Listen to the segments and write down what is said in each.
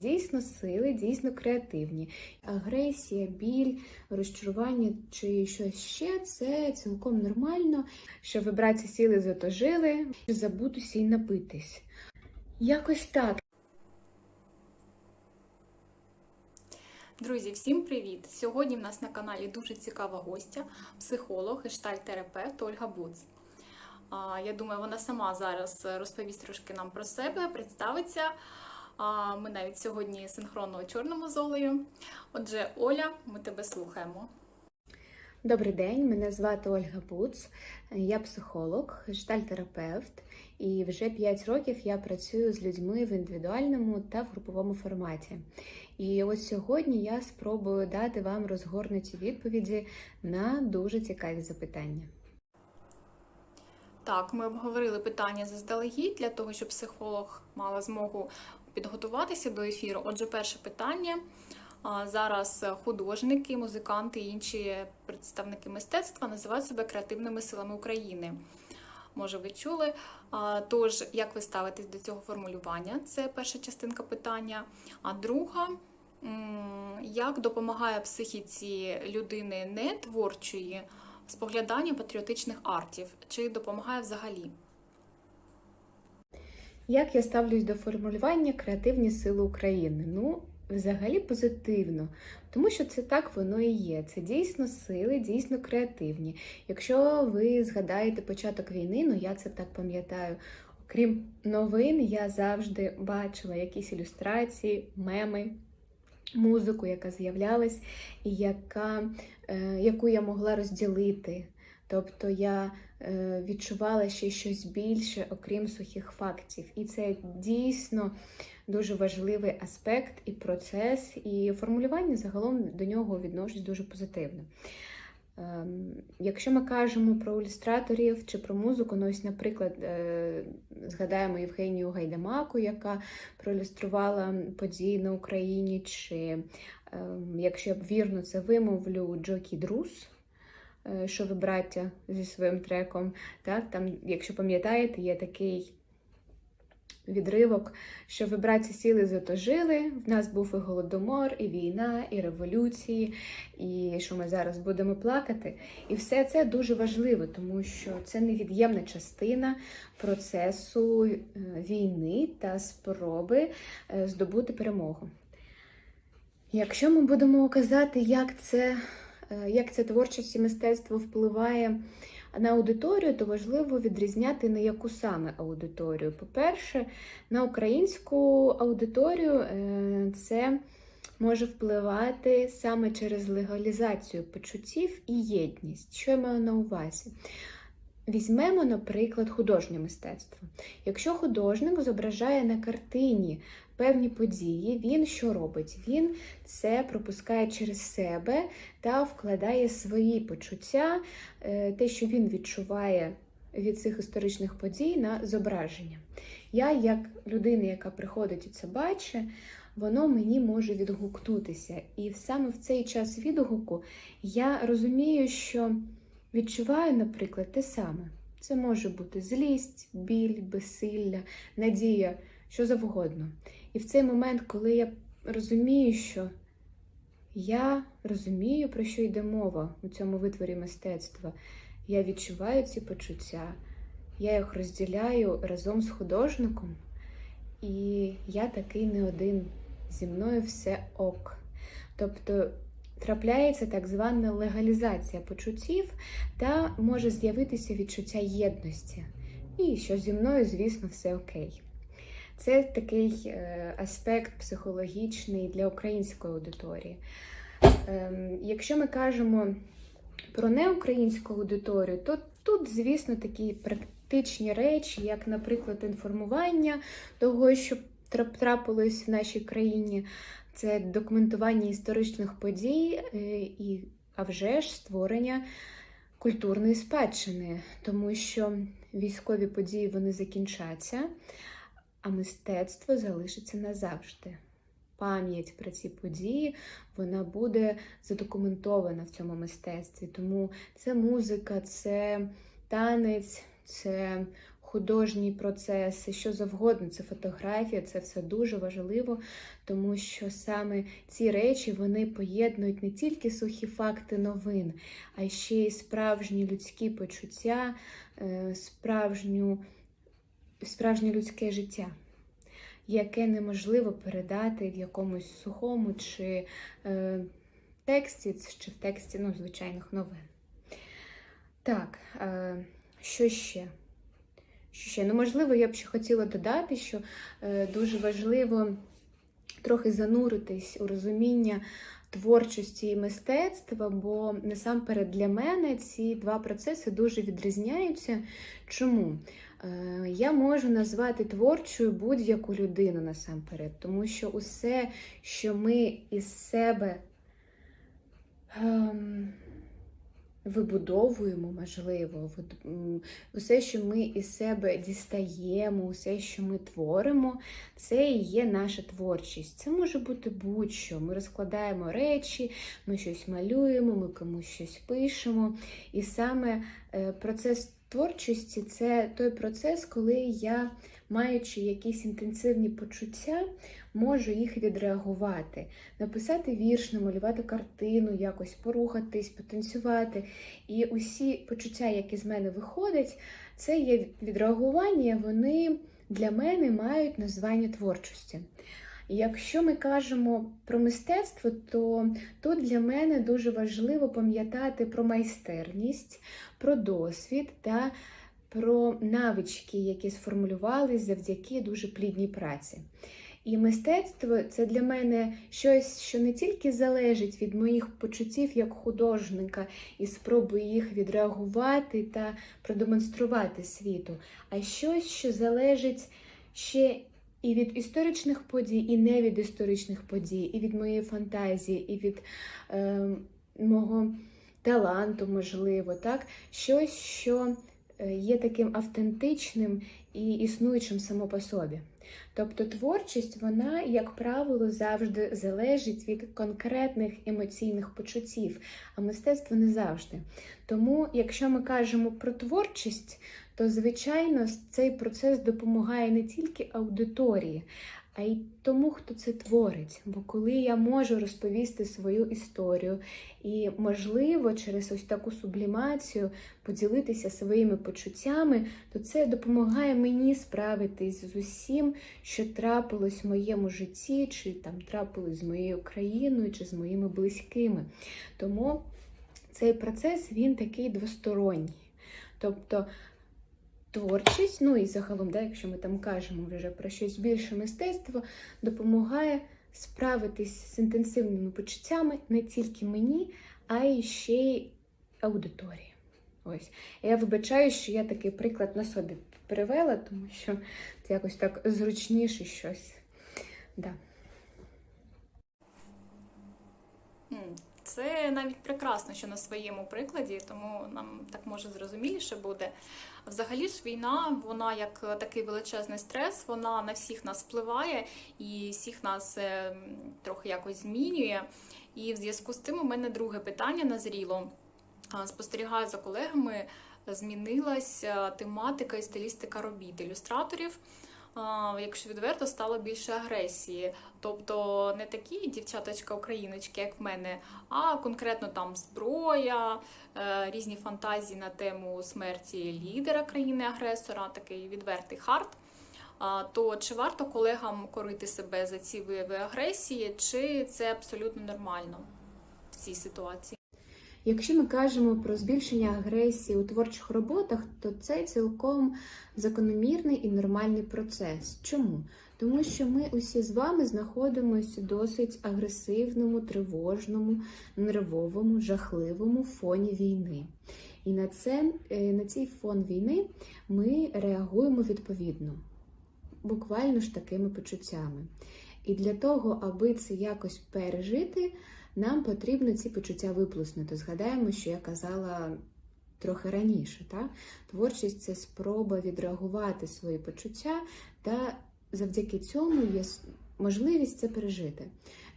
Дійсно сили, дійсно креативні. Агресія, біль, розчарування чи щось ще це цілком нормально, що вибратися сіли затожили, забутися і напитись. Якось так. Друзі, всім привіт! Сьогодні в нас на каналі дуже цікава гостя, психолог, гештальт-терапевт Ольга Буц. Я думаю, вона сама зараз розповість трошки нам про себе, представиться. А, Ми навіть сьогодні синхронно у чорному з Олею. Отже, Оля, ми тебе слухаємо. Добрий день, мене звати Ольга Буц, я психолог, гештальтерапевт, і вже 5 років я працюю з людьми в індивідуальному та в груповому форматі. І ось сьогодні я спробую дати вам розгорнуті відповіді на дуже цікаві запитання. Так, ми обговорили питання заздалегідь для того, щоб психолог мала змогу підготуватися до ефіру. Отже, перше питання. Зараз художники, музиканти і інші представники мистецтва називають себе креативними силами України. Може, ви чули. Тож, як ви ставитесь до цього формулювання? Це перша частинка питання. А друга, як допомагає психіці людини не творчої споглядання патріотичних артів? Чи допомагає взагалі? Як я ставлюсь до формулювання креативні сили України? Ну, взагалі позитивно, тому що це так воно і є. Це дійсно сили, дійсно креативні. Якщо ви згадаєте початок війни, ну я це так пам'ятаю. Окрім новин, я завжди бачила якісь ілюстрації, меми, музику, яка з'являлась, і яка, е, яку я могла розділити. Тобто я е, відчувала ще щось більше, окрім сухих фактів. І це дійсно дуже важливий аспект і процес, і формулювання загалом до нього відношусь дуже позитивно. Ем, Якщо ми кажемо про ілюстраторів чи про музику, ну ось, наприклад, е, згадаємо Євгенію Гайдамаку, яка проілюструвала події на Україні, чи ем, якщо я вірно це вимовлю, Джокі Друз. Е, Що ви браття зі своїм треком, так там, якщо пам'ятаєте, є такий відривок, що ви братці сіли затожили. В нас був і голодомор, і війна, і революції, і що ми зараз будемо плакати. І все це дуже важливо, тому що це невід'ємна частина процесу е, війни та спроби е, здобути перемогу. Якщо ми будемо казати, як це, як це творчість мистецтво впливає на аудиторію, то важливо відрізняти на яку саме аудиторію. По-перше, на українську аудиторію е, це може впливати саме через легалізацію почуттів і єдність. Що я маю на увазі? Візьмемо, наприклад, художнє мистецтво. Якщо художник зображає на картині певні події, він що робить? Він це пропускає через себе та вкладає свої почуття, е, те, що він відчуває від цих історичних подій на зображення. Я, як людина, яка приходить і це бачить, воно мені може відгукнутися. І саме в цей час відгуку я розумію, що відчуваю, наприклад, те саме. Це може бути злість, біль, безсилля, надія, що завгодно. І в цей момент, коли я розумію, що я розумію, про що йде мова у цьому витворі мистецтва, я відчуваю ці почуття, я їх розділяю разом з художником, і я такий не один. Зі мною все ок. Тобто трапляється так звана легалізація почуттів та може з'явитися відчуття єдності. І що зі мною, звісно, все окей. Це такий е, аспект психологічний для української аудиторії. Ем, якщо ми кажемо про неукраїнську аудиторію, то тут, звісно, такі практичні речі, як, наприклад, інформування того, що трапилось в нашій країні, це документування історичних подій е, і, а вже ж, створення культурної спадщини, тому що військові події вони закінчаться, а мистецтво залишиться назавжди. Пам'ять про ці події вона буде задокументована в цьому мистецтві. Тому це музика, це танець, це художній процес, що завгодно, це фотографія, це все дуже важливо, тому що саме ці речі вони поєднують не тільки сухі факти новин, а ще й справжні людські почуття, е, справжню, справжнє людське життя, яке неможливо передати в якомусь сухому чи е, тексті, чи в тексті ну, звичайних новин. Так, е, що ще? Що ще? Ну, можливо, я б ще хотіла додати, що е, дуже важливо трохи зануритись у розуміння творчості і мистецтва, бо насамперед для мене ці два процеси дуже відрізняються. Чому? Е, Я можу назвати творчою будь-яку людину насамперед, тому що усе, що ми із себе ем, вибудовуємо, можливо, усе, що ми із себе дістаємо, усе, що ми творимо, це і є наша творчість. Це може бути будь-що. Ми розкладаємо речі, ми щось малюємо, ми комусь щось пишемо. І саме е, процес творчості це той процес, коли я, маючи якісь інтенсивні почуття, можу їх відреагувати, написати вірш, намалювати картину, якось порухатись, потанцювати. І усі почуття, які з мене виходять, це є відреагування, вони для мене мають названня творчості. Якщо ми кажемо про мистецтво, то тут для мене дуже важливо пам'ятати про майстерність, про досвід та про навички, які сформулювались завдяки дуже плідній праці. І мистецтво це для мене щось, що не тільки залежить від моїх почуттів як художника і спроби їх відреагувати та продемонструвати світу, а щось, що залежить ще і від історичних подій, і не від історичних подій, і від моєї фантазії, і від е, мого таланту, можливо, так? Щось, що е, є таким автентичним і існуючим само по собі. Тобто творчість, вона, як правило, завжди залежить від конкретних емоційних почуттів, а мистецтво не завжди. Тому, якщо ми кажемо про творчість, то звичайно цей процес допомагає не тільки аудиторії, а й тому, хто це творить. Бо коли я можу розповісти свою історію і, можливо, через ось таку сублімацію поділитися своїми почуттями, то це допомагає мені справитись з усім, що трапилось в моєму житті, чи там трапилось з моєю країною, чи з моїми близькими. Тому цей процес він такий двосторонній. Тобто творчість, ну і загалом, да, якщо ми там кажемо вже про щось більше мистецтво, допомагає справитись з інтенсивними почуттями не тільки мені, а й ще й аудиторії. Ось. Я вибачаю, що я такий приклад на собі привела, тому що це якось так зручніше щось. Да. Це навіть прекрасно, що на своєму прикладі, тому нам так може зрозуміліше буде. Взагалі ж війна, вона як такий величезний стрес, вона на всіх нас впливає і всіх нас е, трохи якось змінює. І в зв'язку з тим у мене друге питання назріло. Спостерігаю за колегами, змінилася тематика і стилістика робіт ілюстраторів. Якщо відверто, стало більше агресії. Тобто не такі дівчаточка-україночки, як в мене, а конкретно там зброя, е, різні фантазії на тему смерті лідера країни-агресора, такий відвертий хард. То чи варто колегам корити себе за ці вияви агресії, чи це абсолютно нормально в цій ситуації? Якщо ми кажемо про збільшення агресії у творчих роботах, то це цілком закономірний і нормальний процес. Чому? Тому що ми усі з вами знаходимося у досить агресивному, тривожному, нервовому, жахливому фоні війни. І на, це, е, на цей фон війни ми реагуємо відповідно, буквально ж такими почуттями. І для того, аби це якось пережити, нам потрібно ці почуття виплеснути. Згадаємо, що я казала трохи раніше. Та? Творчість це спроба відреагувати свої почуття, та завдяки цьому є можливість це пережити.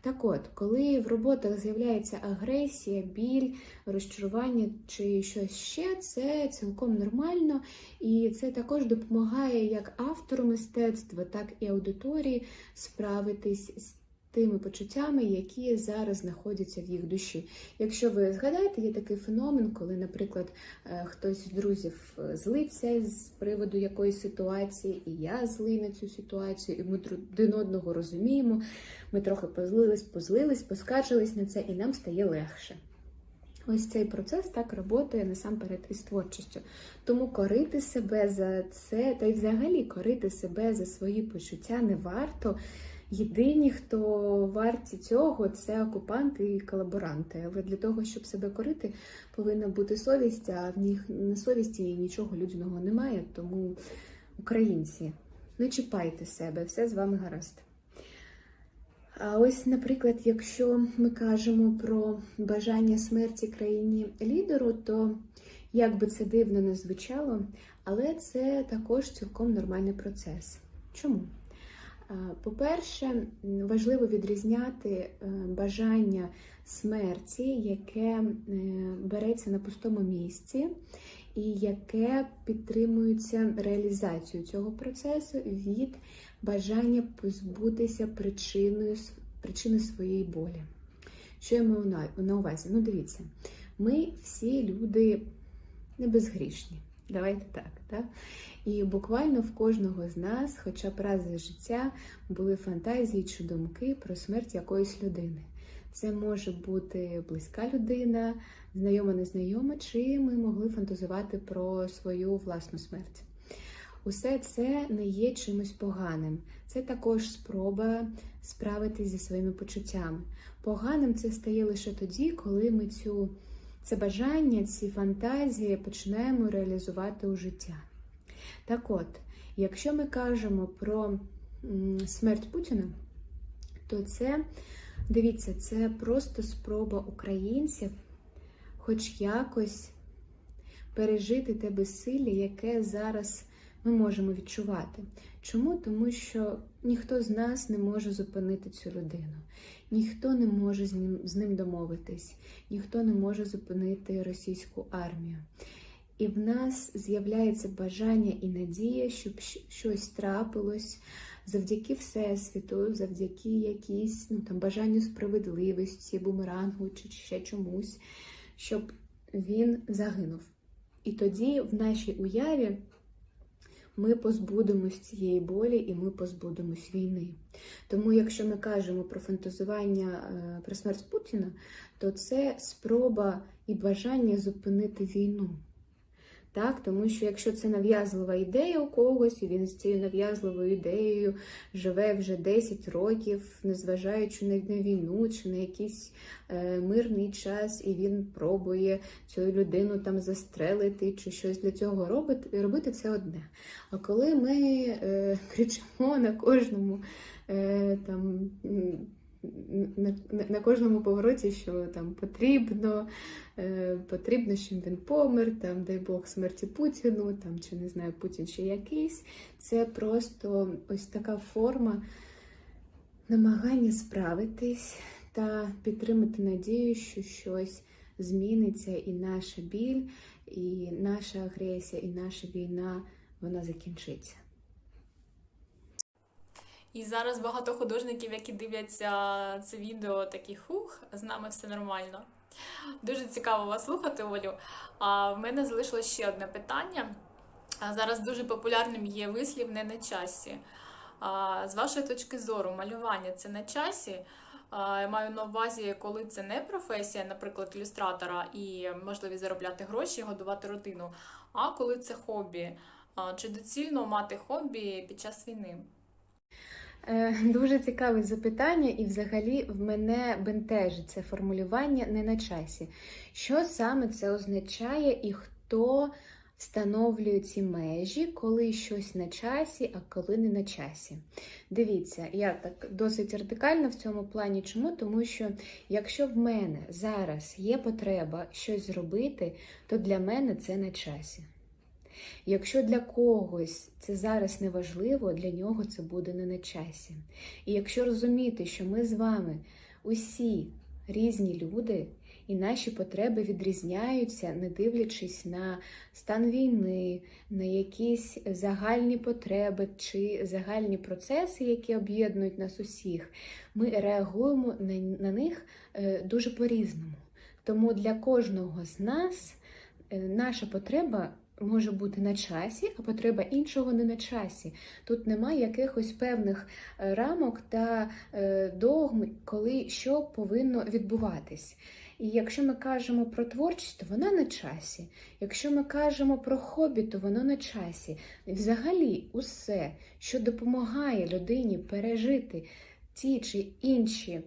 Так от, коли в роботах з'являється агресія, біль, розчарування чи щось ще, це цілком нормально, і це також допомагає як автору мистецтва, так і аудиторії справитись з тими почуттями, які зараз знаходяться в їх душі. Якщо ви згадаєте, є такий феномен, коли, наприклад, е, хтось з друзів е, злиться з приводу якоїсь ситуації, і я злий на цю ситуацію, і ми один одного розуміємо. Ми трохи позлились, позлились, поскаржились на це, і нам стає легше. Ось цей процес так працює насамперед із творчістю. Тому корити себе за це, та й взагалі корити себе за свої почуття не варто. Єдині, хто варті цього, це окупанти і колаборанти. Але для того, щоб себе корити, повинна бути совість, а в них на совісті нічого людяного немає. Тому українці, не чіпайте себе, все з вами гаразд. А ось, наприклад, якщо ми кажемо про бажання смерті країні лідеру, то як би це дивно не звучало, але це також цілком нормальний процес. Чому? По-перше, важливо відрізняти е, бажання смерті, яке е, береться на пустому місці, і яке підтримується реалізацією цього процесу від бажання позбутися причиною, причини своєї болі. Що я маю на увазі? Ну, дивіться, ми всі люди не безгрішні. Давайте так, так? І буквально в кожного з нас, хоча б раз за життя, були фантазії чи думки про смерть якоїсь людини. Це може бути близька людина, знайома, незнайома, чи ми могли фантазувати про свою власну смерть. Усе це не є чимось поганим. Це також спроба справитись зі своїми почуттями. Поганим це стає лише тоді, коли ми цю, це бажання, ці фантазії починаємо реалізувати у життя. Так от, якщо ми кажемо про смерть Путіна, то це, дивіться, це просто спроба українців хоч якось пережити те безсилля, яке зараз ми можемо відчувати. Чому? Тому що ніхто з нас не може зупинити цю людину, ніхто не може з ним, з ним домовитись, ніхто не може зупинити російську армію. І в нас з'являється бажання і надія, щоб щось трапилось завдяки Всесвіту, завдяки якійсь ну, там, бажанню справедливості, бумерангу чи ще чомусь, щоб він загинув. І тоді в нашій уяві ми позбудемось цієї болі і ми позбудемось війни. Тому, якщо ми кажемо про фантазування е, про смерть Путіна, то це спроба і бажання зупинити війну. Так, тому що якщо це нав'язлива ідея у когось, і він з цією нав'язливою ідеєю живе вже 10 років, незважаючи на війну чи на якийсь е, мирний час, і він пробує цю людину там застрелити чи щось для цього робити, робити це одне. А коли ми е, кричимо на кожному е, там. На, на, кожному повороті, що там потрібно, е, потрібно, щоб він помер, там, дай Бог смерті Путіну, там, чи не знаю, Путін ще якийсь. Це просто ось така форма намагання справитись та підтримати надію, що щось зміниться, і наша біль, і наша агресія, і наша війна вона закінчиться. І зараз багато художників, які дивляться це відео, такі хух, з нами все нормально. Дуже цікаво вас слухати, Олю. А в мене залишилось ще одне питання. Зараз дуже популярним є вислів не на часі. З вашої точки зору, малювання це на часі. Я маю на увазі, коли це не професія, наприклад, ілюстратора і можливість заробляти гроші, годувати родину, а коли це хобі. Чи доцільно мати хобі під час війни? Е, Дуже цікаве запитання, і взагалі в мене бентежить це формулювання не на часі. Що саме це означає і хто встановлює ці межі, коли щось на часі, а коли не на часі? Дивіться, я так досить радикальна в цьому плані. Чому? Тому що якщо в мене зараз є потреба щось зробити, то для мене це на часі. Якщо для когось це зараз не важливо, для нього це буде не на часі. І якщо розуміти, що ми з вами усі різні люди, і наші потреби відрізняються, не дивлячись на стан війни, на якісь загальні потреби чи загальні процеси, які об'єднують нас усіх, ми реагуємо на, них е, дуже по-різному. Тому для кожного з нас е, наша потреба може бути на часі, а потреба іншого не на часі. Тут немає якихось певних е, рамок та е, догм, коли що повинно відбуватись. І якщо ми кажемо про творчість, то вона на часі. Якщо ми кажемо про хобі, то воно на часі. Взагалі, усе, що допомагає людині пережити ті чи інші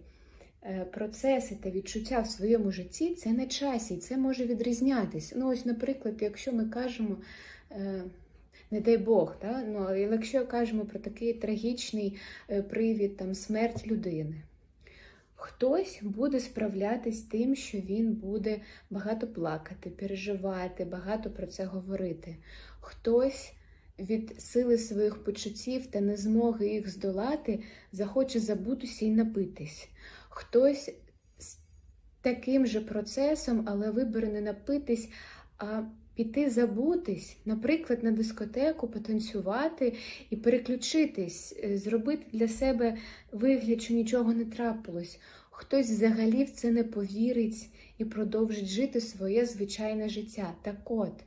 процеси та відчуття в своєму житті, це на часі, і це може відрізнятись. Ну, ось, наприклад, якщо ми кажемо. е, Не дай Бог, та? ну, якщо кажемо про такий трагічний е, привід, там, смерть людини, хтось буде справлятись з тим, що він буде багато плакати, переживати, багато про це говорити. Хтось від сили своїх почуттів та незмоги їх здолати захоче забутися і напитись. Хтось з таким же процесом, але вибере не напитись, а піти забутись, наприклад, на дискотеку, потанцювати і переключитись, е, зробити для себе вигляд, що нічого не трапилось. Хтось взагалі в це не повірить і продовжить жити своє звичайне життя. Так от,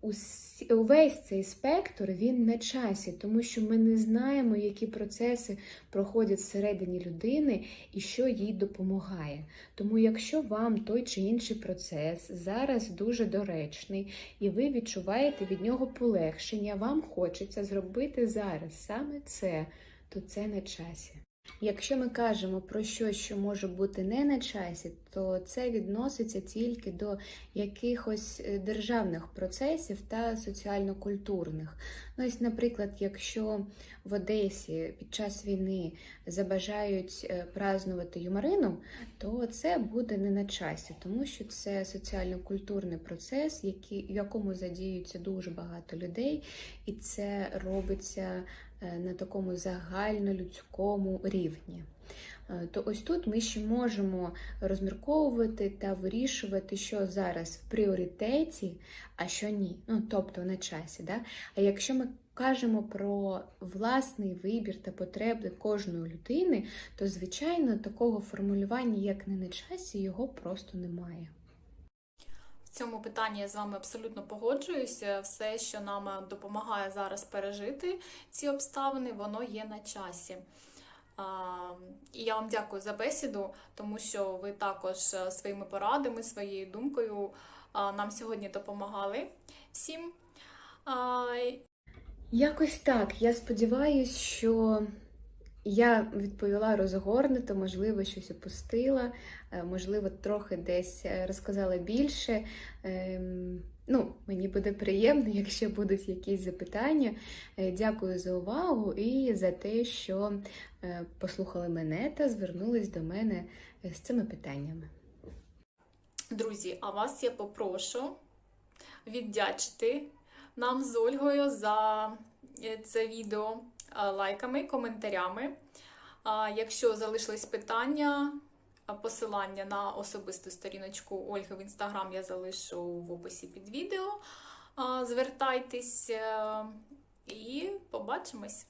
усі- увесь цей спектр він на часі, тому що ми не знаємо, які процеси проходять всередині людини і що їй допомагає. Тому, якщо вам той чи інший процес зараз дуже доречний, і ви відчуваєте від нього полегшення, вам хочеться зробити зараз саме це, то це на часі. Якщо ми кажемо про щось, що може бути не на часі, то це відноситься тільки до якихось е, державних процесів та соціально-культурних. Ну, ось, наприклад, якщо в Одесі під час війни забажають е, празнувати юморину, то це буде не на часі, тому що це соціально-культурний процес, в якому задіються дуже багато людей, і це робиться на такому загальнолюдському рівні. Е, То ось тут ми ще можемо розмірковувати та вирішувати, що зараз в пріоритеті, а що ні. Ну, тобто на часі. Да? А якщо ми кажемо про власний вибір та потреби кожної людини, то звичайно такого формулювання, як не на часі, його просто немає. Цьому питанні я з вами абсолютно погоджуюся. Все, що нам допомагає зараз пережити ці обставини, воно є на часі. І я вам дякую за бесіду, тому що ви також е, своїми порадами, своєю думкою нам сьогодні допомагали всім. Якось так. Я сподіваюся, що я відповіла розгорнуто, можливо, щось опустила, е, можливо, трохи десь е, розказала більше. Ем, Ну, мені буде приємно, якщо будуть якісь запитання. Е, Дякую за увагу і за те, що послухали мене та звернулись до мене з цими питаннями. Друзі, а вас я попрошу віддячити нам з Ольгою за це відео лайками, коментарями. Якщо залишились питання, посилання на особисту сторіночку Ольги в інстаграм я залишу в описі під відео. Звертайтесь е, і побачимось!